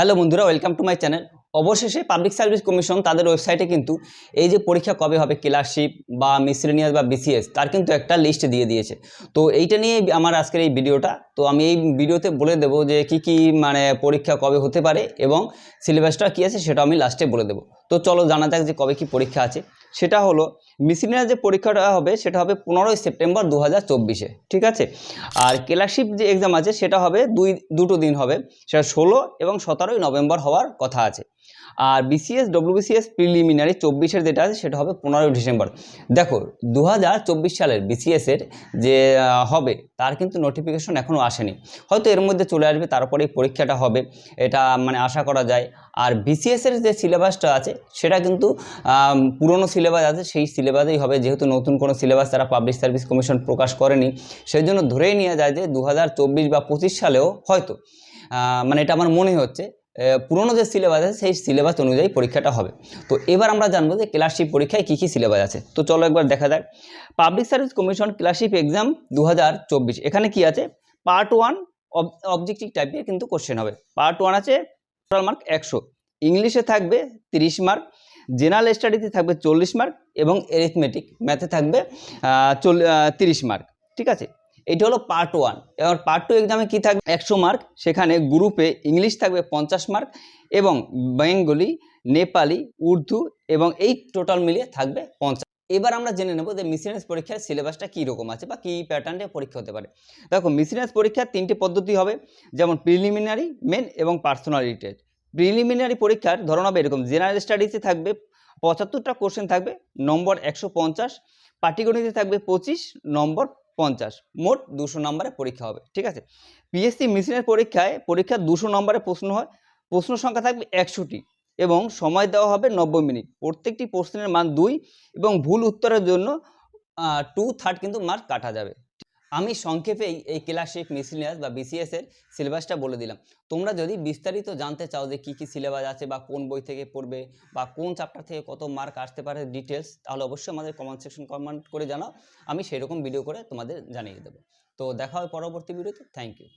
Hello বন্ধুরা welcome to my channel অবশেষে public service commission তাদের ওয়েবসাইটে কিন্তু এই যে পরীক্ষা কবে হবে ক্লাসশিপ বা মিসলেনিয়াস বা বিসিএস তার কিন্তু একটা লিস্ট দিয়ে দিয়েছে। তো এইটা নিয়ে আমার আজকের এই ভিডিওটা। তো আমি এই ভিডিওতে বলে দেবো যে কি কি মানে পরীক্ষা কবে হতে পারে এবং সিলেবাসটা কী আছে সেটা আমি লাস্টে বলে দেবো। তো চলো জানা যাক যে কবে কি পরীক্ষা আছে। সেটা হলো মিসলেনিয়াস যে পরীক্ষাটা হবে সেটা হবে পনেরোই সেপ্টেম্বর দু হাজার চব্বিশে, ঠিক আছে? আর ক্লাসশিপ যে এক্সাম আছে সেটা হবে দুই, দুটো দিন হবে। সেটা ষোলো এবং সতেরোই নভেম্বর হওয়ার কথা আছে। আর বিসিএস ডব্লিউবিসিএস প্রিলিমিনারি চব্বিশের যেটা আছে, সেটা হবে পনেরোই ডিসেম্বর। দেখো দু হাজার চব্বিশ সালের বিসিএসের যে হবে, তার কিন্তু নোটিফিকেশন এখনও আসেনি। হয়তো এর মধ্যে চলে আসবে, তারপরেই পরীক্ষাটা হবে, এটা মানে আশা করা যায়। আর বিসিএসের যে সিলেবাসটা আছে, সেটা কিন্তু পুরনো সিলেবাস আছে, সেই সিলেবাসেই হবে। যেহেতু নতুন কোনো সিলেবাস তারা পাবলিক সার্ভিস কমিশন প্রকাশ করেনি, সেই জন্য ধরেই নেওয়া যায় যে দু হাজার চব্বিশ বা পঁচিশ সালেও হয়তো মানে এটা আমার মনে হচ্ছে পুরনো যে সিলেবাস আছে, সেই সিলেবাস অনুযায়ী পরীক্ষাটা হবে। তো এবার আমরা জানব যে ক্লাসশিপ পরীক্ষায় কী কী সিলেবাস আছে। তো চলো একবার দেখা যাক। Public service commission clerkship exam দু হাজার চব্বিশ। এখানে কি আছে? পার্ট ওয়ান অবজেক্টিভ টাইপের কিন্তু কোশ্চেন হবে। পার্ট ওয়ান আছে টোটাল মার্ক একশো। ইংলিশে থাকবে তিরিশ মার্ক জেনারেল স্টাডিতে থাকবে চল্লিশ মার্ক এবং এরিথমেটিক ম্যাথে থাকবে তিরিশ মার্ক ঠিক আছে? এইটা হলো পার্ট ওয়ান এবার পার্ট টু এক্সামে কী থাকবে? একশো মার্ক সেখানে গ্রুপে ইংলিশ থাকবে পঞ্চাশ মার্ক এবং বেঙ্গলি নেপালি উর্দু এবং এই টোটাল মিলিয়ে থাকবে পঞ্চাশ। এবার আমরা জেনে নেব যে মিসিনেস পরীক্ষার সিলেবাসটা কী রকম আছে বা কী প্যাটার্নে পরীক্ষা হতে পারে। দেখো মিসিনেস পরীক্ষার তিনটি পদ্ধতি হবে, যেমন প্রিলিমিনারি মেন এবং পার্সোনালিটি টেস্ট প্রিলিমিনারি পরীক্ষার ধরন হবে এরকম জেনারেল স্টাডিজে থাকবে, পঁচাত্তরটা কোশ্চেন থাকবে, নম্বর একশো পঞ্চাশ, পাটিগণিতে থাকবে পঁচিশ, নম্বর পঞ্চাশ। মোট দুশো নম্বরে পরীক্ষা হবে, ঠিক আছে? পিএসসি মেশিনের পরীক্ষায় পরীক্ষা দুশো নম্বরে প্রশ্ন হয়, প্রশ্ন সংখ্যা থাকবে একশোটি এবং সময় দেওয়া হবে নব্বই মিনিট। প্রত্যেকটি প্রশ্নের মান দুই এবং ভুল উত্তরের জন্য টু থার্ড কিন্তু মার্ক কাটা যাবে। আমি সংক্ষেপে এই ক্লাসিক মিসিলিয়াস বা বিসিএস এর সিলেবাসটা বলে দিলাম। তোমরা যদি বিস্তারিত জানতে চাও যে কী কী সিলেবাস আছে বা কোন বই থেকে পড়বে বা কোন চ্যাপ্টার থেকে কত মার্ক আসতে পারে ডিটেলস তাহলে অবশ্যই আমাদের কমেন্ট সেকশন কমেন্ট করে জানাও। আমি সেরকম ভিডিও করে তোমাদের জানিয়ে দেবো। তো দেখা হবে পরবর্তী ভিডিওতে থ্যাংক ইউ